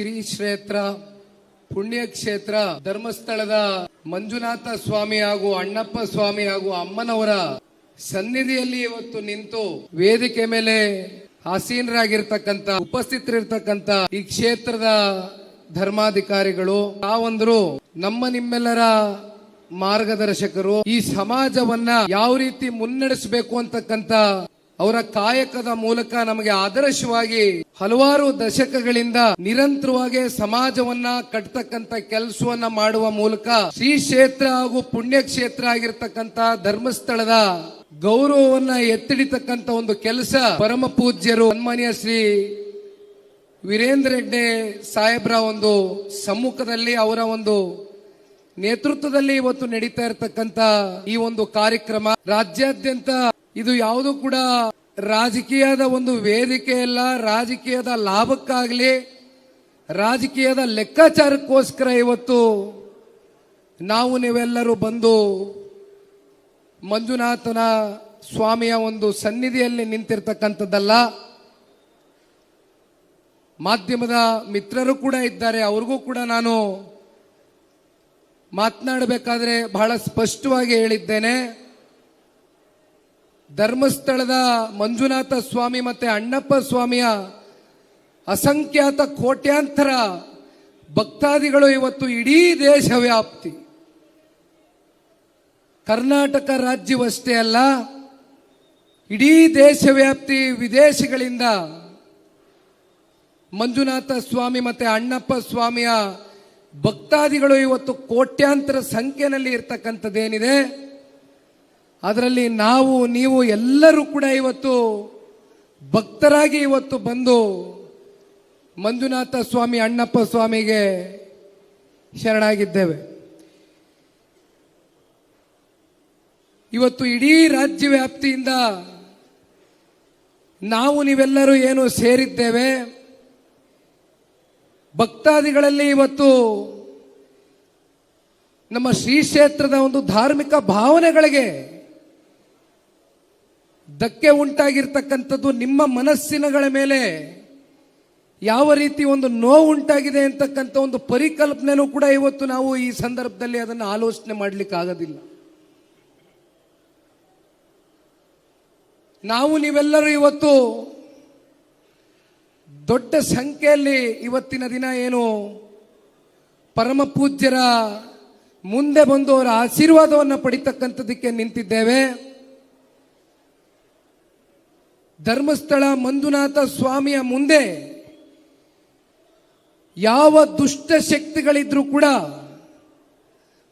ಶ್ರೀ ಕ್ಷೇತ್ರ ಪುಣ್ಯಕ್ಷೇತ್ರ, ಧರ್ಮಸ್ಥಳದ ಮಂಜುನಾಥ ಸ್ವಾಮಿ ಹಾಗೂ ಅಣ್ಣಪ್ಪ ಸ್ವಾಮಿ ಹಾಗೂ ಅಮ್ಮನವರ ಸನ್ನಿಧಿಯಲ್ಲಿ ಇವತ್ತು ನಿಂತು ವೇದಿಕೆ ಮೇಲೆ ಆಸೀನರಾಗಿರ್ತಕ್ಕಂಥ, ಉಪಸ್ಥಿತರಿರ್ತಕ್ಕಂಥ ಈ ಕ್ಷೇತ್ರದ ಧರ್ಮಾಧಿಕಾರಿಗಳು, ತಾವಂದ್ರು ನಮ್ಮ ನಿಮ್ಮೆಲ್ಲರ ಮಾರ್ಗದರ್ಶಕರು, ಈ ಸಮಾಜವನ್ನ ಯಾವ ರೀತಿ ಮುನ್ನಡೆಸಬೇಕು ಅಂತಕ್ಕಂಥ ಅವರ ಕಾಯಕದ ಮೂಲಕ ನಮಗೆ ಆದರ್ಶವಾಗಿ ಹಲವಾರು ದಶಕಗಳಿಂದ ನಿರಂತರವಾಗಿ ಸಮಾಜವನ್ನ ಕಟ್ತಕ್ಕಂತ ಕೆಲಸವನ್ನ ಮಾಡುವ ಮೂಲಕ ಶ್ರೀ ಕ್ಷೇತ್ರ ಹಾಗೂ ಪುಣ್ಯಕ್ಷೇತ್ರ ಆಗಿರ್ತಕ್ಕಂತ ಧರ್ಮಸ್ಥಳದ ಗೌರವವನ್ನ ಎತ್ತಿಡಿತಕ್ಕಂತ ಒಂದು ಕೆಲಸ ಪರಮ ಪೂಜ್ಯರು ಸನ್ಮಾನ್ಯ ಶ್ರೀ ವೀರೇಂದ್ರ ಹೆಗ್ಡೆ ಸಾಹೇಬ್ರ ಒಂದು ಸಮ್ಮುಖದಲ್ಲಿ ಅವರ ಒಂದು ನೇತೃತ್ವದಲ್ಲಿ ಇವತ್ತು ನಡೀತಾ ಇರತಕ್ಕಂತ ಈ ಒಂದು ಕಾರ್ಯಕ್ರಮ. ರಾಜ್ಯಾದ್ಯಂತ ಇದು ಯಾವುದು ಕೂಡ ರಾಜಕೀಯದ ಒಂದು ವೇದಿಕೆ ಅಲ್ಲ, ರಾಜಕೀಯದ ಲಾಭಕ್ಕಾಗಲಿ, ರಾಜಕೀಯದ ಲೆಕ್ಕಾಚಾರಕ್ಕೋಸ್ಕರ ಇವತ್ತು ನಾವು ನೀವೆಲ್ಲರೂ ಬಂದು ಮಂಜುನಾಥನ ಸ್ವಾಮಿಯ ಒಂದು ಸನ್ನಿಧಿಯಲ್ಲಿ ನಿಂತಿರ್ತಕ್ಕಂಥದ್ದಲ್ಲ. ಮಾಧ್ಯಮದ ಮಿತ್ರರು ಕೂಡ ಇದ್ದಾರೆ, ಅವ್ರಿಗೂ ಕೂಡ ನಾನು ಮಾತನಾಡಬೇಕಾದ್ರೆ ಬಹಳ ಸ್ಪಷ್ಟವಾಗಿ ಹೇಳಿದ್ದೇನೆ. ಧರ್ಮಸ್ಥಳದ ಮಂಜುನಾಥ ಸ್ವಾಮಿ ಮತ್ತೆ ಅಣ್ಣಪ್ಪ ಸ್ವಾಮಿಯ ಅಸಂಖ್ಯಾತ ಕೋಟ್ಯಾಂತರ ಭಕ್ತಾದಿಗಳು ಇವತ್ತು ಇಡೀ ದೇಶ ವ್ಯಾಪ್ತಿ ಕರ್ನಾಟಕ ರಾಜ್ಯವಷ್ಟೇ ಅಲ್ಲ, ಇಡೀ ದೇಶ ವ್ಯಾಪ್ತಿ ವಿದೇಶಗಳಿಂದ ಮಂಜುನಾಥ ಸ್ವಾಮಿ ಮತ್ತೆ ಅಣ್ಣಪ್ಪ ಸ್ವಾಮಿಯ ಭಕ್ತಾದಿಗಳು ಇವತ್ತು ಕೋಟ್ಯಾಂತರ ಸಂಖ್ಯೆಯಲ್ಲಿ ಇರ್ತಕ್ಕಂಥದ್ದೇನಿದೆ? ಅದರಲ್ಲಿ ನಾವು, ನೀವು ಎಲ್ಲರೂ ಕೂಡ ಇವತ್ತು ಭಕ್ತರಾಗಿ ಇವತ್ತು ಬಂದು ಮಂಜುನಾಥ ಸ್ವಾಮಿ, ಅಣ್ಣಪ್ಪ ಸ್ವಾಮಿಗೆ ಶರಣಾಗಿದ್ದೇವೆ. ಇವತ್ತು ಇಡೀ ರಾಜ್ಯ ವ್ಯಾಪ್ತಿಯಿಂದ ನಾವು ನೀವೆಲ್ಲರೂ ಏನು ಸೇರಿದ್ದೇವೆ. ಭಕ್ತಾದಿಗಳಲ್ಲಿ ಇವತ್ತು ನಮ್ಮ ಶ್ರೀ ಕ್ಷೇತ್ರದ ಒಂದು ಧಾರ್ಮಿಕ ಭಾವನೆಗಳಿಗೆ ಧಕ್ಕೆ ಉಂಟಾಗಿರ್ತಕ್ಕಂಥದ್ದು ನಿಮ್ಮ ಮನಸ್ಸಿನಗಳ ಮೇಲೆ ಯಾವ ರೀತಿ ಒಂದು ನೋವು ಉಂಟಾಗಿದೆ ಅಂತಕ್ಕಂಥ ಒಂದು ಪರಿಕಲ್ಪನೆನೂ ಕೂಡ ಇವತ್ತು ನಾವು ಈ ಸಂದರ್ಭದಲ್ಲಿ ಅದನ್ನು ಆಲೋಚನೆ ಮಾಡಲಿಕ್ಕೆ ಆಗೋದಿಲ್ಲ. ನಾವು ನೀವೆಲ್ಲರೂ ಇವತ್ತು ದೊಡ್ಡ ಸಂಖ್ಯೆಯಲ್ಲಿ ಇವತ್ತಿನ ದಿನ ಏನು ಪರಮ ಪೂಜ್ಯರ ಮುಂದೆ ಬಂದು ಅವರ ಆಶೀರ್ವಾದವನ್ನು ಪಡಿತಕ್ಕಂಥದಕ್ಕೆ ನಿಂತಿದ್ದೇವೆ. ಧರ್ಮಸ್ಥಳ ಮಂಜುನಾಥ ಸ್ವಾಮಿಯ ಮುಂದೆ ಯಾವ ದುಷ್ಟ ಶಕ್ತಿಗಳಿದ್ರೂ ಕೂಡ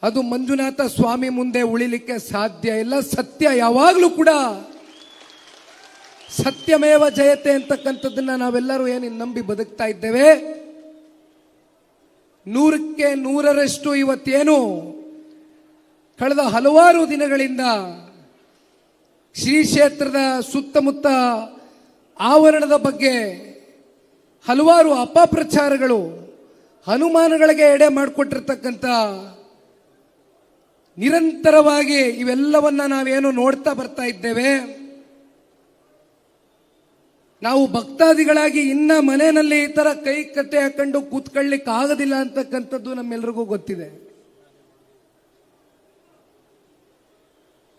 ಅದು ಮಂಜುನಾಥ ಸ್ವಾಮಿ ಮುಂದೆ ಉಳಿಲಿಕ್ಕೆ ಸಾಧ್ಯ ಇಲ್ಲ. ಸತ್ಯ ಯಾವಾಗಲೂ ಕೂಡ ಸತ್ಯಮೇವ ಜಯತೆ ಅಂತಕ್ಕಂಥದ್ದನ್ನ ನಾವೆಲ್ಲರೂ ಏನು ನಂಬಿ ಬದುಕ್ತಾ ಇದ್ದೇವೆ. ನೂರಕ್ಕೆ ನೂರರಷ್ಟು ಇವತ್ತೇನು, ಕಳೆದ ಹಲವಾರು ದಿನಗಳಿಂದ ಶ್ರೀ ಕ್ಷೇತ್ರದ ಸುತ್ತಮುತ್ತ ಆವರಣದ ಬಗ್ಗೆ ಹಲವಾರು ಅಪಪ್ರಚಾರಗಳು ಹನುಮಾನಗಳಿಗೆ ಎಡೆ ಮಾಡಿಕೊಟ್ಟಿರ್ತಕ್ಕಂಥ ನಿರಂತರವಾಗಿ ಇವೆಲ್ಲವನ್ನ ನಾವೇನು ನೋಡ್ತಾ ಬರ್ತಾ ಇದ್ದೇವೆ. ನಾವು ಭಕ್ತಾದಿಗಳಾಗಿ ಇನ್ನ ಮನೆಯಲ್ಲಿ ಈ ಥರ ಕೈ ಕಟ್ಟೆ ಹಾಕೊಂಡು ಕೂತ್ಕೊಳ್ಳಿಕ್ಕೆ ಆಗೋದಿಲ್ಲ ಅಂತಕ್ಕಂಥದ್ದು ನಮ್ಮೆಲ್ರಿಗೂ ಗೊತ್ತಿದೆ.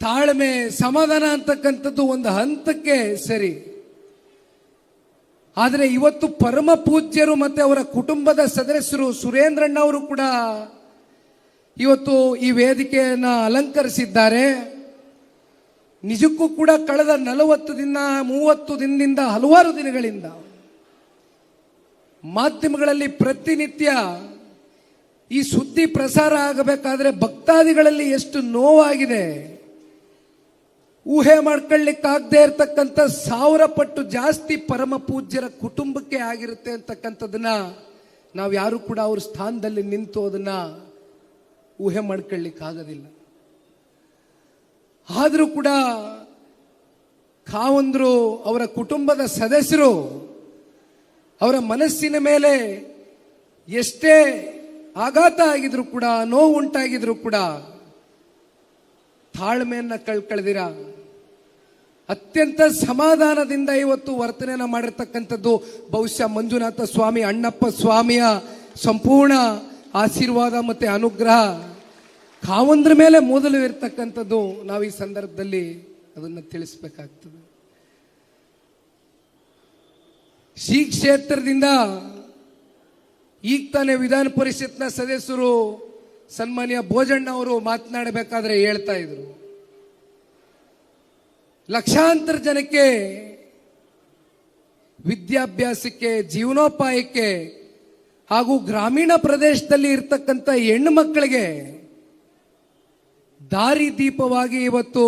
ತಾಳ್ಮೆ, ಸಮಾಧಾನ ಅಂತಕ್ಕಂಥದ್ದು ಒಂದು ಹಂತಕ್ಕೆ ಸರಿ. ಆದರೆ ಇವತ್ತು ಪರಮ ಪೂಜ್ಯರು ಮತ್ತೆ ಅವರ ಕುಟುಂಬದ ಸದಸ್ಯರು ಸುರೇಂದ್ರಣ್ಣ ಅವರು ಕೂಡ ಇವತ್ತು ಈ ವೇದಿಕೆಯನ್ನು ಅಲಂಕರಿಸಿದ್ದಾರೆ. ನಿಜಕ್ಕೂ ಕೂಡ ಕಳೆದ ನಲವತ್ತು ದಿನ, ಮೂವತ್ತು ದಿನದಿಂದ, ಹಲವಾರು ದಿನಗಳಿಂದ ಮಾಧ್ಯಮಗಳಲ್ಲಿ ಪ್ರತಿನಿತ್ಯ ಈ ಸುದ್ದಿ ಪ್ರಸಾರ ಆಗಬೇಕಾದ್ರೆ ಭಕ್ತಾದಿಗಳಲ್ಲಿ ಎಷ್ಟು ನೋವಾಗಿದೆ. ಊಹೆ ಮಾಡ್ಕೊಳ್ಳಿಕ್ಕಾಗದೇ ಇರತಕ್ಕಂಥ ಸಾವಿರ ಪಟ್ಟು ಜಾಸ್ತಿ ಪರಮ ಪೂಜ್ಯರ ಕುಟುಂಬಕ್ಕೆ ಆಗಿರುತ್ತೆ ಅಂತಕ್ಕಂಥದ್ದನ್ನ ನಾವು ಯಾರು ಕೂಡ ಅವ್ರ ಸ್ಥಾನದಲ್ಲಿ ನಿಂತು ಅದನ್ನ ಊಹೆ ಮಾಡ್ಕೊಳ್ಳಿಕ್ಕಾಗೋದಿಲ್ಲ. ಆದರೂ ಕೂಡ ಕಾವಂದ್ರು ಅವರ ಕುಟುಂಬದ ಸದಸ್ಯರು ಅವರ ಮನಸ್ಸಿನ ಮೇಲೆ ಎಷ್ಟೇ ಆಘಾತ ಆಗಿದ್ರು ಕೂಡ ನೋವು ಕೂಡ ತಾಳ್ಮೆಯನ್ನ ಕಳ್ಕಳ್ದಿರ? ಅತ್ಯಂತ ಸಮಾಧಾನದಿಂದ ಇವತ್ತು ವರ್ತನೆಯನ್ನು ಮಾಡಿರ್ತಕ್ಕಂಥದ್ದು ಬಹುಶಃ ಮಂಜುನಾಥ ಸ್ವಾಮಿ, ಅಣ್ಣಪ್ಪ ಸ್ವಾಮಿಯ ಸಂಪೂರ್ಣ ಆಶೀರ್ವಾದ ಮತ್ತೆ ಅನುಗ್ರಹ. ಕಾವಂದ್ರ ಮೇಲೆ ಮೊದಲು ಇರ್ತಕ್ಕಂಥದ್ದು ನಾವು ಈ ಸಂದರ್ಭದಲ್ಲಿ ಅದನ್ನು ತಿಳಿಸ್ಬೇಕಾಗ್ತದೆ. ಶ್ರೀ ಕ್ಷೇತ್ರದಿಂದ ಈಗ ತಾನೇ ವಿಧಾನ ಪರಿಷತ್ನ ಸದಸ್ಯರು ಸನ್ಮಾನ್ಯ ಭೋಜಣ್ಣ ಅವರು ಮಾತನಾಡಬೇಕಾದ್ರೆ ಹೇಳ್ತಾ ಇದ್ರು. ಲಕ್ಷಾಂತರ ಜನಕ್ಕೆ ವಿದ್ಯಾಭ್ಯಾಸಕ್ಕೆ, ಜೀವನೋಪಾಯಕ್ಕೆ ಹಾಗೂ ಗ್ರಾಮೀಣ ಪ್ರದೇಶದಲ್ಲಿ ಇರ್ತಕ್ಕಂಥ ಹೆಣ್ಣು ಮಕ್ಕಳಿಗೆ ದಾರಿದೀಪವಾಗಿ ಇವತ್ತು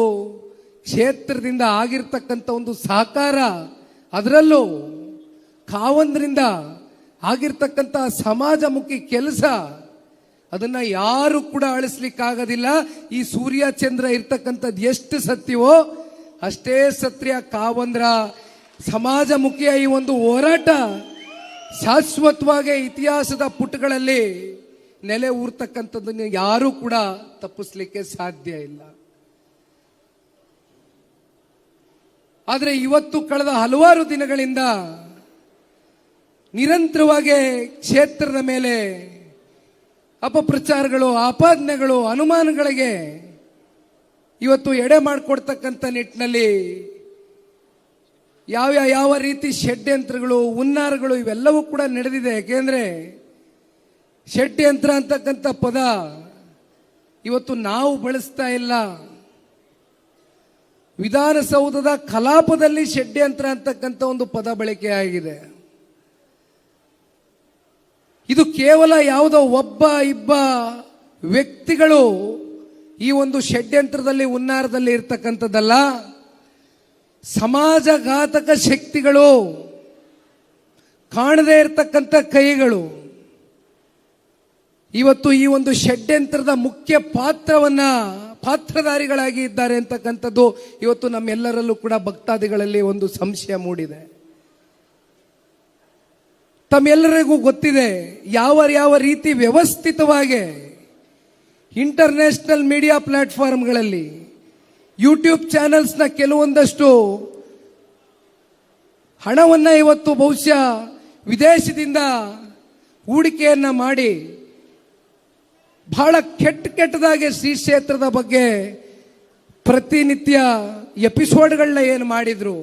ಕ್ಷೇತ್ರದಿಂದ ಆಗಿರ್ತಕ್ಕಂಥ ಒಂದು ಸಹಕಾರ ಅದರಲ್ಲೂ ಕಾವಂದ್ರಿಂದ ಆಗಿರ್ತಕ್ಕಂಥ ಸಮಾಜಮುಖಿ ಕೆಲಸ ಅದನ್ನ ಯಾರು ಕೂಡ ಅಳಿಸ್ಲಿಕ್ಕಾಗೋದಿಲ್ಲ. ಈ ಸೂರ್ಯ ಚಂದ್ರ ಇರ್ತಕ್ಕಂಥದ್ದು ಎಷ್ಟು ಸತ್ಯವೋ ಅಷ್ಟೇ ಸತ್ಯ ಕಾವಂದ್ರ ಸಮಾಜಮುಖಿಯ ಈ ಒಂದು ಹೋರಾಟ ಶಾಶ್ವತವಾಗಿ ಇತಿಹಾಸದ ಪುಟಗಳಲ್ಲಿ ನೆಲೆ ಊರ್ತಕ್ಕಂಥದ್ದನ್ನು ಯಾರೂ ಕೂಡ ತಪ್ಪಿಸ್ಲಿಕ್ಕೆ ಸಾಧ್ಯ ಇಲ್ಲ. ಆದರೆ ಇವತ್ತು ಕಳೆದ ಹಲವಾರು ದಿನಗಳಿಂದ ನಿರಂತರವಾಗಿ ಕ್ಷೇತ್ರದ ಮೇಲೆ ಅಪಪ್ರಚಾರಗಳು, ಆಪಾದನೆಗಳು, ಅನುಮಾನಗಳಿಗೆ ಇವತ್ತು ಎಡೆ ಮಾಡಿಕೊಡ್ತಕ್ಕಂಥ ನಿಟ್ಟಿನಲ್ಲಿ ಯಾವ ಯಾವ ರೀತಿ ಷಡ್ಯಂತ್ರಗಳು, ಹುನ್ನಾರಗಳು ಇವೆಲ್ಲವೂ ಕೂಡ ನಡೆದಿದೆ. ಯಾಕೆಂದ್ರೆ ಷಡ್ಯಂತ್ರ ಅಂತಕ್ಕಂಥ ಪದ ಇವತ್ತು ನಾವು ಬಳಸ್ತಾ ಇಲ್ಲ. ವಿಧಾನಸೌಧದ ಕಲಾಪದಲ್ಲಿ ಷಡ್ಯಂತ್ರ ಅಂತಕ್ಕಂಥ ಒಂದು ಪದ ಬಳಕೆ ಆಗಿದೆ. ಇದು ಕೇವಲ ಯಾವುದೋ ಒಬ್ಬ, ಇಬ್ಬ ವ್ಯಕ್ತಿಗಳು ಈ ಒಂದು ಷಡ್ಯಂತ್ರದಲ್ಲಿ ಉನ್ನಾರದಲ್ಲಿ ಇರ್ತಕ್ಕಂಥದ್ದಲ್ಲ ಸಮಾಜಘಾತಕ ಶಕ್ತಿಗಳು, ಕಾಣದೇ ಇರತಕ್ಕಂಥ ಕೈಗಳು. ಇವತ್ತು ಈ ಒಂದು ಷಡ್ಯಂತ್ರದ ಮುಖ್ಯ ಪಾತ್ರವನ್ನ, ಪಾತ್ರಧಾರಿಗಳಾಗಿ ಇದ್ದಾರೆ ಅಂತಕ್ಕಂಥದ್ದು ಇವತ್ತು ನಮ್ಮೆಲ್ಲರಲ್ಲೂ ಕೂಡ ಭಕ್ತಾದಿಗಳಲ್ಲಿ ಒಂದು ಸಂಶಯ ಮೂಡಿದೆ. ತಮ್ಮೆಲ್ಲರಿಗೂ ಗೊತ್ತಿದೆ, ಯಾವ ಯಾವ ರೀತಿ ವ್ಯವಸ್ಥಿತವಾಗಿ ಇಂಟರ್ನ್ಯಾಷನಲ್ ಮೀಡಿಯಾ ಪ್ಲಾಟ್ಫಾರ್ಮ್ಗಳಲ್ಲಿ ಯೂಟ್ಯೂಬ್ ಚಾನೆಲ್ಸ್ನ ಕೆಲವೊಂದಷ್ಟು ಹಣವನ್ನ ಇವತ್ತು ಬಹುಶಃ ವಿದೇಶದಿಂದ ಹೂಡಿಕೆಯನ್ನ ಮಾಡಿ ಬಹಳ ಕೆಟ್ಟ ಕೆಟ್ಟದಾಗಿ ಶ್ರೀ ಕ್ಷೇತ್ರದ ಬಗ್ಗೆ ಪ್ರತಿನಿತ್ಯ ಎಪಿಸೋಡ್ಗಳನ್ನ ಏನು ಮಾಡಿದ್ರು.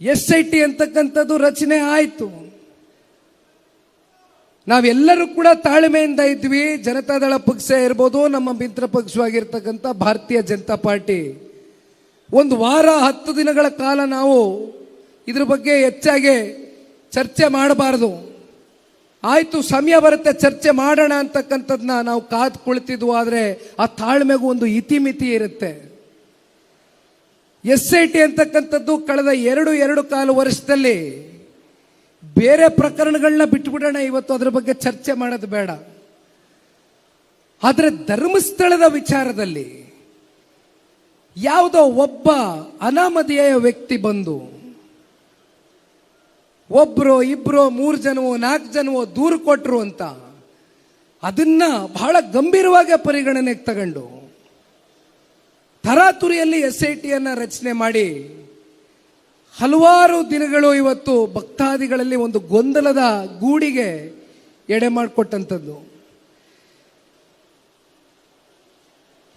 ಎಸ್ ಐ ಟಿ ಅಂತಕ್ಕಂಥದ್ದು ರಚನೆ ಆಯಿತು. ನಾವೆಲ್ಲರೂ ಕೂಡ ತಾಳ್ಮೆಯಿಂದ ಇದ್ವಿ. ಜನತಾದಳ ಪಕ್ಷ ಇರ್ಬೋದು, ನಮ್ಮ ಮಿತ್ರ ಪಕ್ಷವಾಗಿರ್ತಕ್ಕಂಥ ಭಾರತೀಯ ಜನತಾ ಪಾರ್ಟಿ. ಒಂದು ವಾರ, ಹತ್ತು ದಿನಗಳ ಕಾಲ ನಾವು ಇದ್ರ ಬಗ್ಗೆ ಹೆಚ್ಚಾಗಿ ಚರ್ಚೆ ಮಾಡಬಾರದು. ಆಯಿತು, ಸಮಯ ಬರುತ್ತೆ, ಚರ್ಚೆ ಮಾಡೋಣ ಅಂತಕ್ಕಂಥದ್ದನ್ನ ನಾವು ಕಾದು ಕುಳಿತಿದ್ವು. ಆದರೆ ಆ ತಾಳ್ಮೆಗೂ ಒಂದು ಇತಿಮಿತಿ ಇರುತ್ತೆ. ಎಸ್ ಐ ಟಿ ಅಂತಕ್ಕಂಥದ್ದು ಕಳೆದ ಎರಡು ಎರಡು ಕಾಲು ವರ್ಷದಲ್ಲಿ ಬೇರೆ ಪ್ರಕರಣಗಳನ್ನ ಬಿಟ್ಬಿಡೋಣ ಇವತ್ತು. ಅದ್ರ ಬಗ್ಗೆ ಚರ್ಚೆ ಮಾಡೋದು ಬೇಡ. ಆದರೆ ಧರ್ಮಸ್ಥಳದ ವಿಚಾರದಲ್ಲಿ ಯಾವುದೋ ಒಬ್ಬ ಅನಾಮಧೇಯ ವ್ಯಕ್ತಿ ಬಂದು ಒಬ್ರು, ಇಬ್ರು, ಮೂರು ಜನವೋ, ನಾಲ್ಕು ಜನವೋ ದೂರು ಕೊಟ್ಟರು ಅಂತ ಅದನ್ನ ಬಹಳ ಗಂಭೀರವಾಗಿ ಪರಿಗಣನೆಗೆ ತಗೊಂಡು ತರಾತುರಿಯಲ್ಲಿ ಎಸ್ ಐ ಟಿಯನ್ನು ರಚನೆ ಮಾಡಿ ಹಲವಾರು ದಿನಗಳು ಇವತ್ತು ಭಕ್ತಾದಿಗಳಲ್ಲಿ ಒಂದು ಗೊಂದಲದ ಗೂಡಿಗೆ ಎಡೆ ಮಾಡಿಕೊಟ್ಟಂಥದ್ದು.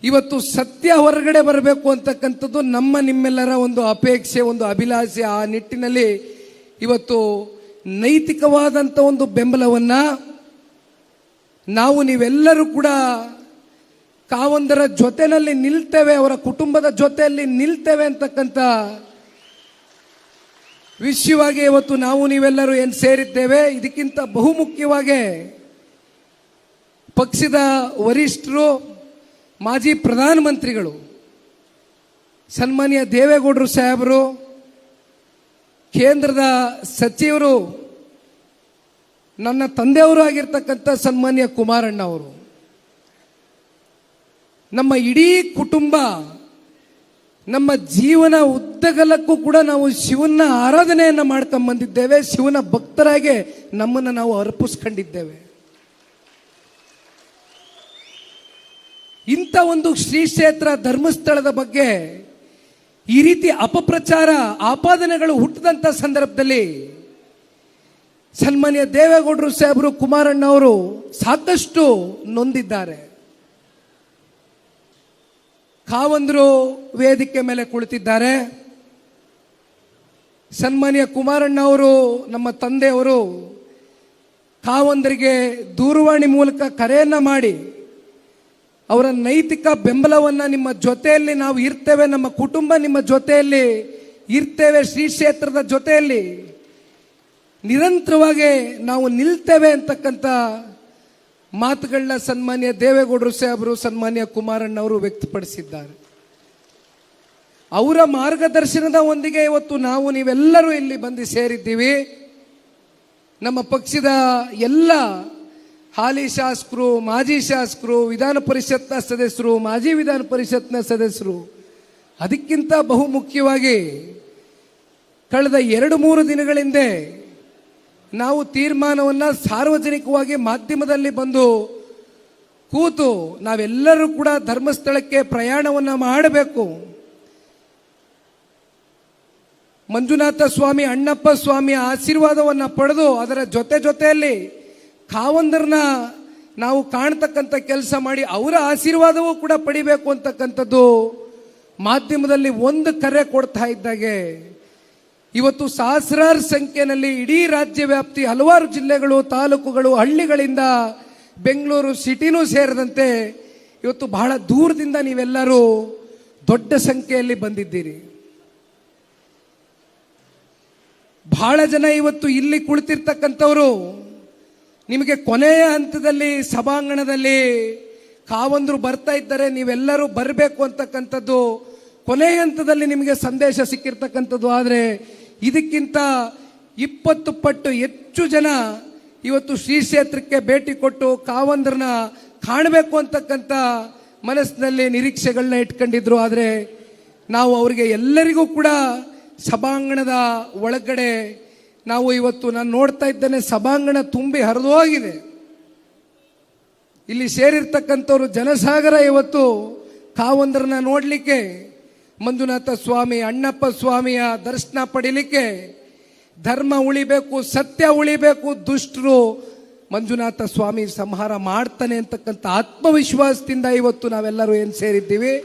ಇವತ್ತು ಸತ್ಯ ಹೊರಗಡೆ ಬರಬೇಕು ಅಂತಕ್ಕಂಥದ್ದು ನಮ್ಮ ನಿಮ್ಮೆಲ್ಲರ ಒಂದು ಅಪೇಕ್ಷೆ, ಒಂದು ಅಭಿಲಾಷೆ. ಆ ನಿಟ್ಟಿನಲ್ಲಿ ಇವತ್ತು ನೈತಿಕವಾದಂಥ ಒಂದು ಬೆಂಬಲವನ್ನ ನಾವು ನೀವೆಲ್ಲರೂ ಕೂಡ ಕಾವಂದರ ಜೊತೆಯಲ್ಲಿ ನಿಲ್ತೇವೆ, ಅವರ ಕುಟುಂಬದ ಜೊತೆಯಲ್ಲಿ ನಿಲ್ತೇವೆ ಅಂತಕ್ಕಂಥ ವಿಷಯವಾಗಿ ಇವತ್ತು ನಾವು ನೀವೆಲ್ಲರೂ ಏನು ಸೇರಿದ್ದೇವೆ? ಇದಕ್ಕಿಂತ ಬಹುಮುಖ್ಯವಾಗಿ ಪಕ್ಷದ ವರಿಷ್ಠರು, ಮಾಜಿ ಪ್ರಧಾನಮಂತ್ರಿಗಳು, ಸನ್ಮಾನ್ಯ ದೇವೇಗೌಡರು ಸಾಹೇಬರು, ಕೇಂದ್ರದ ಸಚಿವರು, ನನ್ನ ತಂದೆಯವರು ಆಗಿರ್ತಕ್ಕಂಥ ಸನ್ಮಾನ್ಯ ಕುಮಾರಣ್ಣ ಅವರು ನಮ್ಮ ಇಡೀ ಕುಟುಂಬ ನಮ್ಮ ಜೀವನ ಉದ್ದಗಲಕ್ಕೂ ಕೂಡ ನಾವು ಶಿವನ ಆರಾಧನೆಯನ್ನು ಮಾಡ್ತಾ ಬಂದಿದ್ದೇವೆ. ಶಿವನ ಭಕ್ತರಾಗೆ ನಮ್ಮನ್ನು ನಾವು ಅರ್ಪಿಸ್ಕೊಂಡಿದ್ದೇವೆ. ಇಂಥ ಒಂದು ಶ್ರೀ ಕ್ಷೇತ್ರ ಧರ್ಮಸ್ಥಳದ ಬಗ್ಗೆ ಈ ರೀತಿ ಅಪಪ್ರಚಾರ, ಆಪಾದನೆಗಳು ಹುಟ್ಟಿದಂಥ ಸಂದರ್ಭದಲ್ಲಿ ಸನ್ಮಾನ್ಯ ದೇವೇಗೌಡರು ಸಾಹೇಬರು ಕುಮಾರಣ್ಣ ಅವರು ಸಾಕಷ್ಟು ನೊಂದಿದ್ದಾರೆ. ಕಾವಂದ್ರು ವೇದಿಕೆ ಮೇಲೆ ಕುಳಿತಿದ್ದಾರೆ. ಸನ್ಮಾನ್ಯ ಕುಮಾರಣ್ಣ ಅವರು ನಮ್ಮ ತಂದೆಯವರು ಕಾವಂದರಿಗೆ ದೂರವಾಣಿ ಮೂಲಕ ಕರೆಯನ್ನು ಮಾಡಿ, ಅವರ ನೈತಿಕ ಬೆಂಬಲವನ್ನು ನಿಮ್ಮ ಜೊತೆಯಲ್ಲಿ ನಾವು ಇರ್ತೇವೆ, ನಮ್ಮ ಕುಟುಂಬ ನಿಮ್ಮ ಜೊತೆಯಲ್ಲಿ ಇರ್ತೇವೆ, ಶ್ರೀ ಕ್ಷೇತ್ರದ ಜೊತೆಯಲ್ಲಿ. ನಿರಂತರವಾಗಿ ನಾವು ನಿಲ್ತೇವೆ ಅಂತಕ್ಕಂಥ ಮಾತುಗಳನ್ನ ಸನ್ಮಾನ್ಯ ದೇವೇಗೌಡರು ಸಾಹೇಬರು ಸನ್ಮಾನ್ಯ ಕುಮಾರಣ್ಣ ಅವರು ವ್ಯಕ್ತಪಡಿಸಿದ್ದಾರೆ. ಅವರ ಮಾರ್ಗದರ್ಶನದ ಒಂದಿಗೆ ಇವತ್ತು ನಾವು ನೀವೆಲ್ಲರೂ ಇಲ್ಲಿ ಬಂದು ಸೇರಿದ್ದೀವಿ. ನಮ್ಮ ಪಕ್ಷದ ಎಲ್ಲ ಹಾಲಿ ಶಾಸಕರು, ಮಾಜಿ ಶಾಸಕರು, ವಿಧಾನ ಪರಿಷತ್ನ ಸದಸ್ಯರು, ಮಾಜಿ ವಿಧಾನ ಪರಿಷತ್ನ ಸದಸ್ಯರು, ಅದಕ್ಕಿಂತ ಬಹು ಮುಖ್ಯವಾಗಿ ಕಳೆದ ಎರಡು ಮೂರು ದಿನಗಳ ಹಿಂದೆ ನಾವು ತೀರ್ಮಾನವನ್ನು ಸಾರ್ವಜನಿಕವಾಗಿ ಮಾಧ್ಯಮದಲ್ಲಿ ಬಂದು ಕೂತು ನಾವೆಲ್ಲರೂ ಕೂಡ ಧರ್ಮಸ್ಥಳಕ್ಕೆ ಪ್ರಯಾಣವನ್ನು ಮಾಡಬೇಕು. ಮಂಜುನಾಥ ಸ್ವಾಮಿ, ಅಣ್ಣಪ್ಪ ಸ್ವಾಮಿ ಆಶೀರ್ವಾದವನ್ನು ಪಡೆದು ಅದರ ಜೊತೆ ಜೊತೆಯಲ್ಲಿ ಕಾವಂದರ್ನ ನಾವು ಕಾಣ್ತಕ್ಕಂಥ ಕೆಲಸ ಮಾಡಿ ಅವರ ಆಶೀರ್ವಾದವೂ ಕೂಡ ಪಡಿಬೇಕು ಅಂತಕ್ಕಂಥದ್ದು ಮಾಧ್ಯಮದಲ್ಲಿ ಒಂದು ಕರೆ ಕೊಡ್ತಾ ಇದ್ದಾಗೆ ಇವತ್ತು ಸಹಸ್ರಾರು ಸಂಖ್ಯೆಯಲ್ಲಿ ಇಡೀ ರಾಜ್ಯ ವ್ಯಾಪ್ತಿ ಹಲವಾರು ಜಿಲ್ಲೆಗಳು, ತಾಲೂಕುಗಳು, ಹಳ್ಳಿಗಳಿಂದ ಬೆಂಗಳೂರು ಸಿಟಿನೂ ಸೇರಿದಂತೆ ಇವತ್ತು ಬಹಳ ದೂರದಿಂದ ನೀವೆಲ್ಲರೂ ದೊಡ್ಡ ಸಂಖ್ಯೆಯಲ್ಲಿ ಬಂದಿದ್ದೀರಿ. ಬಹಳ ಜನ ಇವತ್ತು ಇಲ್ಲಿ ಕುಳಿತಿರ್ತಕ್ಕಂಥವರು ನಿಮಗೆ ಕೊನೆಯ ಹಂತದಲ್ಲಿ ಸಭಾಂಗಣದಲ್ಲಿ ಕಾವಂದರು ಬರ್ತಾ ಇದ್ದಾರೆ, ನೀವೆಲ್ಲರೂ ಬರಬೇಕು ಅಂತಕ್ಕಂಥದ್ದು ಕೊನೆಯ ಹಂತದಲ್ಲಿ ನಿಮಗೆ ಸಂದೇಶ ಸಿಕ್ಕಿರ್ತಕ್ಕಂಥದ್ದು. ಆದರೆ ಇದಕ್ಕಿಂತ ಇಪ್ಪತ್ತು ಪಟ್ಟು ಹೆಚ್ಚು ಜನ ಇವತ್ತು ಶ್ರೀ ಕ್ಷೇತ್ರಕ್ಕೆ ಭೇಟಿ ಕೊಟ್ಟು ಕಾವಂದ್ರನ ಕಾಣಬೇಕು ಅಂತಕ್ಕಂಥ ಮನಸ್ಸಿನಲ್ಲಿ ನಿರೀಕ್ಷೆಗಳನ್ನ ಇಟ್ಕೊಂಡಿದ್ರು. ಆದರೆ ನಾವು ಅವರಿಗೆ ಎಲ್ಲರಿಗೂ ಕೂಡ ಸಭಾಂಗಣದ ಒಳಗಡೆ ನಾವು ಇವತ್ತು ನಾನು ನೋಡ್ತಾ ಇದ್ದೇನೆ, ಸಭಾಂಗಣ ತುಂಬಿ ಹರಿದು ಹೋಗಿದೆ. ಇಲ್ಲಿ ಸೇರಿರ್ತಕ್ಕಂಥವ್ರು ಜನಸಾಗರ ಇವತ್ತು ಕಾವಂದ್ರನ್ನ ನೋಡಲಿಕ್ಕೆ ಮಂಜುನಾಥ ಸ್ವಾಮಿ, ಅಣ್ಣಪ್ಪ ಸ್ವಾಮಿಯ ದರ್ಶನ ಪಡಿಲಿಕ್ಕೆ ಧರ್ಮ ಉಳಿಬೇಕು, ಸತ್ಯ ಉಳಿಬೇಕು, ದುಷ್ಟರು ಮಂಜುನಾಥ ಸ್ವಾಮಿ ಸಂಹಾರ ಮಾಡ್ತಾನೆ ಅಂತಕ್ಕಂಥ ಆತ್ಮವಿಶ್ವಾಸದಿಂದ ಇವತ್ತು ನಾವೆಲ್ಲರೂ ಏನು ಸೇರಿದ್ದೀವಿ?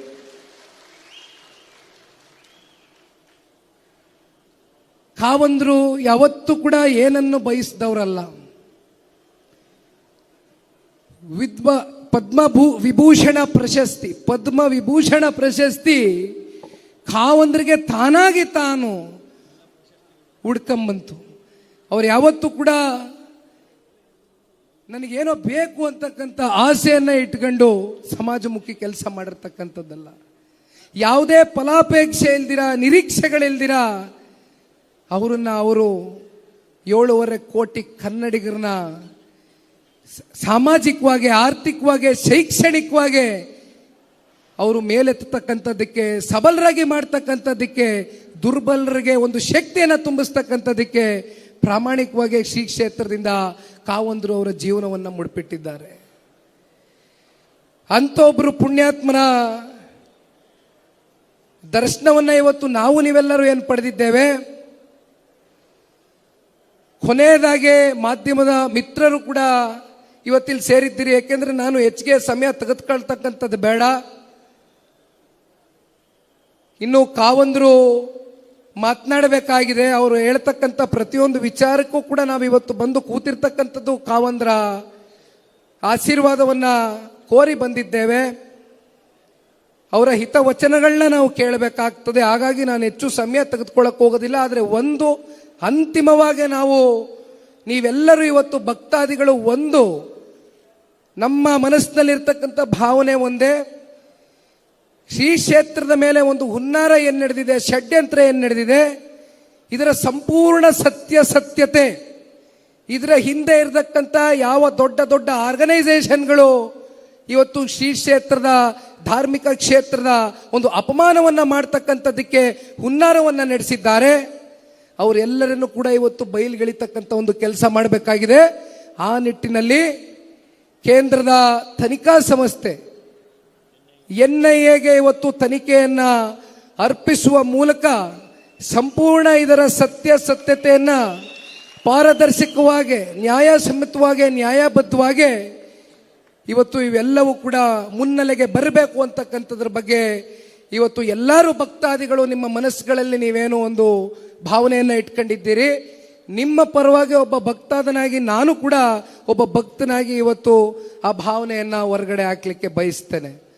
ಕಾವಂದ್ರು ಯಾವತ್ತೂ ಕೂಡ ಏನನ್ನು ಬಯಸಿದವರಲ್ಲ. ವಿದ್ವ ಪದ್ಮಭೂ ವಿಭೂಷಣ ಪ್ರಶಸ್ತಿ ಪದ್ಮ ವಿಭೂಷಣ ಪ್ರಶಸ್ತಿ ಕಾವಂದ್ರಿಗೆ ತಾನಾಗಿ ತಾನು ಹುಡ್ಕಂಬಂತು. ಅವ್ರು ಯಾವತ್ತೂ ಕೂಡ ನನಗೇನೋ ಬೇಕು ಅಂತಕ್ಕಂಥ ಆಸೆಯನ್ನು ಇಟ್ಕೊಂಡು ಸಮಾಜಮುಖಿ ಕೆಲಸ ಮಾಡಿರ್ತಕ್ಕಂಥದ್ದಲ್ಲ. ಯಾವುದೇ ಫಲಾಪೇಕ್ಷೆ ಇಲ್ದಿರ, ನಿರೀಕ್ಷೆಗಳಿಲ್ದಿರ ಅವರನ್ನ ಅವರು ಏಳೂವರೆ ಕೋಟಿ ಕನ್ನಡಿಗರನ್ನ ಸಾಮಾಜಿಕವಾಗಿ, ಆರ್ಥಿಕವಾಗಿ, ಶೈಕ್ಷಣಿಕವಾಗಿ ಅವರು ಮೇಲೆತ್ತಕ್ಕಂಥದ್ದಕ್ಕೆ ಸಬಲರಾಗಿ ಮಾಡ್ತಕ್ಕಂಥದ್ದಕ್ಕೆ, ದುರ್ಬಲರಿಗೆ ಒಂದು ಶಕ್ತಿಯನ್ನು ತುಂಬಿಸ್ತಕ್ಕಂಥದ್ದಕ್ಕೆ ಪ್ರಾಮಾಣಿಕವಾಗಿ ಶ್ರೀ ಕ್ಷೇತ್ರದಿಂದ ಕಾವಂದರು ಅವರ ಜೀವನವನ್ನು ಮುಡಿಪಿಟ್ಟಿದ್ದಾರೆ. ಅಂಥ ಒಬ್ಬರು ಪುಣ್ಯಾತ್ಮನ ದರ್ಶನವನ್ನ ಇವತ್ತು ನಾವು ನೀವೆಲ್ಲರೂ ಏನು ಪಡೆದಿದ್ದೇವೆ? ಕೊನೆಯದಾಗೆ ಮಾಧ್ಯಮದ ಮಿತ್ರರು ಕೂಡ ಇವತ್ತಿಲ್ಲಿ ಸೇರಿದ್ದೀರಿ. ಏಕೆಂದರೆ ನಾನು ಹೆಚ್ಚಿಗೆ ಸಮಯ ತೆಗೆದುಕೊಳ್ತಕ್ಕಂಥದ್ದು ಬೇಡ. ಇನ್ನು ಕಾವಂದ್ರು ಮಾತನಾಡಬೇಕಾಗಿದೆ. ಅವರು ಹೇಳ್ತಕ್ಕಂಥ ಪ್ರತಿಯೊಂದು ವಿಚಾರಕ್ಕೂ ಕೂಡ ನಾವು ಇವತ್ತು ಬಂದು ಕೂತಿರ್ತಕ್ಕಂಥದ್ದು ಕಾವಂದ್ರ ಆಶೀರ್ವಾದವನ್ನ ಕೋರಿ ಬಂದಿದ್ದೇವೆ. ಅವರ ಹಿತವಚನಗಳನ್ನ ನಾವು ಕೇಳಬೇಕಾಗ್ತದೆ. ಹಾಗಾಗಿ ನಾನು ಹೆಚ್ಚು ಸಮಯ ತೆಗೆದುಕೊಳ್ಳಕ್ಕೆ ಹೋಗೋದಿಲ್ಲ. ಆದರೆ ಒಂದು ಅಂತಿಮವಾಗಿ ನಾವು ನೀವೆಲ್ಲರೂ ಇವತ್ತು ಭಕ್ತಾದಿಗಳು ಒಂದು ನಮ್ಮ ಮನಸ್ಸಿನಲ್ಲಿರ್ತಕ್ಕಂಥ ಭಾವನೆ ಒಂದೇ. ಶ್ರೀ ಕ್ಷೇತ್ರದ ಮೇಲೆ ಒಂದು ಹುನ್ನಾರ ಏನು ನಡೆದಿದೆ, ಷಡ್ಯಂತ್ರ ಏನು ನಡೆದಿದೆ, ಇದರ ಸಂಪೂರ್ಣ ಸತ್ಯ ಸತ್ಯತೆ, ಇದರ ಹಿಂದೆ ಇರತಕ್ಕಂಥ ಯಾವ ದೊಡ್ಡ ದೊಡ್ಡ ಆರ್ಗನೈಸೇಷನ್ಗಳು ಇವತ್ತು ಶ್ರೀ ಕ್ಷೇತ್ರದ, ಧಾರ್ಮಿಕ ಕ್ಷೇತ್ರದ ಒಂದು ಅಪಮಾನವನ್ನ ಮಾಡ್ತಕ್ಕಂಥದ್ದಕ್ಕೆ ಹುನ್ನಾರವನ್ನ ನಡೆಸಿದ್ದಾರೆ. ಅವರೆಲ್ಲರನ್ನು ಕೂಡ ಇವತ್ತು ಬಯಲ್ಗೆಳಿತಕ್ಕಂಥ ಒಂದು ಕೆಲಸ ಮಾಡಬೇಕಾಗಿದೆ. ಆ ನಿಟ್ಟಿನಲ್ಲಿ ಕೇಂದ್ರದ ತನಿಖಾ ಸಂಸ್ಥೆ ಎನ್ ಐ ಎಗೆ ಇವತ್ತು ತನಿಖೆಯನ್ನ ಅರ್ಪಿಸುವ ಮೂಲಕ ಸಂಪೂರ್ಣ ಇದರ ಸತ್ಯ ಸತ್ಯತೆಯನ್ನು ಪಾರದರ್ಶಕವಾಗಿ, ನ್ಯಾಯಸಮ್ಮತವಾಗಿ, ನ್ಯಾಯಬದ್ಧವಾಗಿ ಇವತ್ತು ಇವೆಲ್ಲವೂ ಕೂಡ ಮುನ್ನೆಲೆಗೆ ಬರಬೇಕು ಅಂತಕ್ಕಂಥದ್ರ ಬಗ್ಗೆ ಇವತ್ತು ಎಲ್ಲರೂ ಭಕ್ತಾದಿಗಳು ನಿಮ್ಮ ಮನಸ್ಸುಗಳಲ್ಲಿ ನೀವೇನೋ ಒಂದು ಭಾವನೆಯನ್ನು ಇಟ್ಕೊಂಡಿದ್ದೀರಿ. ನಿಮ್ಮ ಪರವಾಗಿ ಒಬ್ಬ ಭಕ್ತಾದನಾಗಿ ನಾನು ಕೂಡ ಒಬ್ಬ ಭಕ್ತನಾಗಿ ಇವತ್ತು ಆ ಭಾವನೆಯನ್ನು ಹೊರಗಡೆ ಹಾಕ್ಲಿಕ್ಕೆ ಬಯಸ್ತೇನೆ.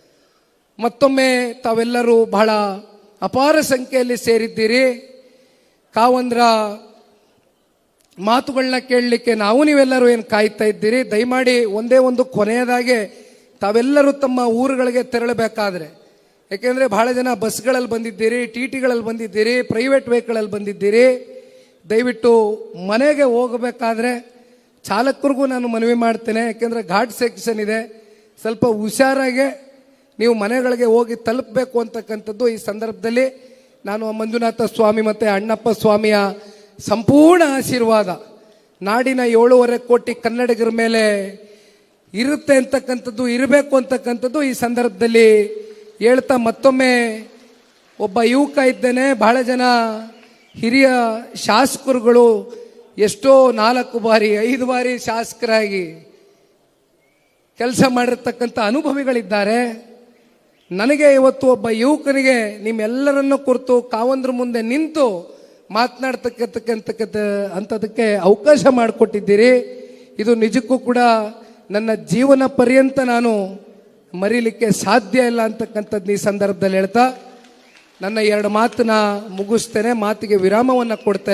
ಮತ್ತೊಮ್ಮೆ ತಾವೆಲ್ಲರೂ ಬಹಳ ಅಪಾರ ಸಂಖ್ಯೆಯಲ್ಲಿ ಸೇರಿದ್ದೀರಿ. ಕಾವಂದ್ರ, ಮಾತುಗಳನ್ನ ಕೇಳಲಿಕ್ಕೆ ನಾವು ನೀವೆಲ್ಲರೂ ಏನು ಕಾಯ್ತಾ ಇದ್ದೀರಿ? ದಯಮಾಡಿ ಒಂದೇ ಒಂದು ಕೊನೆಯದಾಗೆ ತಾವೆಲ್ಲರೂ ತಮ್ಮ ಊರುಗಳಿಗೆ ತೆರಳಬೇಕಾದ್ರೆ. ಯಾಕೆಂದರೆ ಬಹಳ ಜನ ಬಸ್ಗಳಲ್ಲಿ ಬಂದಿದ್ದೀರಿ ಟಿ ಟಿಗಳಲ್ಲಿ ಬಂದಿದ್ದೀರಿ, ಪ್ರೈವೇಟ್ ವೆಹಿಕಲಲ್ಲಿ ಬಂದಿದ್ದೀರಿ. ದಯವಿಟ್ಟು ಮನೆಗೆ ಹೋಗಬೇಕಾದ್ರೆ ಚಾಲಕರಿಗೂ ನಾನು ಮನವಿ ಮಾಡ್ತೇನೆ. ಯಾಕೆಂದರೆ ಘಾಟ್ ಸೆಕ್ಷನ್ ಇದೆ. ಸ್ವಲ್ಪ ಹುಷಾರಾಗೆ ನೀವು ಮನೆಗಳಿಗೆ ಹೋಗಿ ತಲುಪಬೇಕು ಅಂತಕ್ಕಂಥದ್ದು ಈ ಸಂದರ್ಭದಲ್ಲಿ ನಾನು ಮಂಜುನಾಥ ಸ್ವಾಮಿ ಮತ್ತು ಅಣ್ಣಪ್ಪ ಸ್ವಾಮಿಯ ಸಂಪೂರ್ಣ ಆಶೀರ್ವಾದ. ನಾಡಿನ ಏಳೂವರೆ ಕೋಟಿ ಕನ್ನಡಿಗರ ಮೇಲೆ ಇರುತ್ತೆ ಅಂತಕ್ಕಂಥದ್ದು, ಇರಬೇಕು ಅಂತಕ್ಕಂಥದ್ದು ಈ ಸಂದರ್ಭದಲ್ಲಿ ಹೇಳ್ತಾ ಮತ್ತೊಮ್ಮೆ ಒಬ್ಬ ಯುವಕ ಇದ್ದೇನೆ. ಬಹಳ ಜನ ಹಿರಿಯ ಶಾಸಕರುಗಳು ಎಷ್ಟೋ ನಾಲ್ಕು ಬಾರಿ, ಐದು ಬಾರಿ ಶಾಸಕರಾಗಿ ಕೆಲಸ ಮಾಡಿರ್ತಕ್ಕಂಥ ಅನುಭವಿಗಳಿದ್ದಾರೆ. ನನಗೆ ಇವತ್ತು ಒಬ್ಬ ಯುವಕನಿಗೆ ನಿಮ್ಮೆಲ್ಲರನ್ನು ಕುರಿತು ಕಾವಂದ್ರ ಮುಂದೆ ನಿಂತು ಮಾತನಾಡ್ತಕ್ಕಂತಕ್ಕಂತಕ್ಕಂಥ ಅಂಥದಕ್ಕೆ ಅವಕಾಶ ಮಾಡಿಕೊಟ್ಟಿದ್ದೀರಿ. ಇದು ನಿಜಕ್ಕೂ ಕೂಡ ನನ್ನ ಜೀವನ ಪರ್ಯಂತ ನಾನು ಮರೀಲಿಕ್ಕೆ ಸಾಧ್ಯ ಇಲ್ಲ ಅಂತಕ್ಕಂಥದ್ದು ಈ ಸಂದರ್ಭದಲ್ಲಿ ಹೇಳ್ತಾ, ನನ್ನ ಎರಡು ಮಾತನ್ನ ಮುಗಿಸ್ತೇನೆ, ಮಾತಿಗೆ ವಿರಾಮವನ್ನು ಕೊಡ್ತೇನೆ.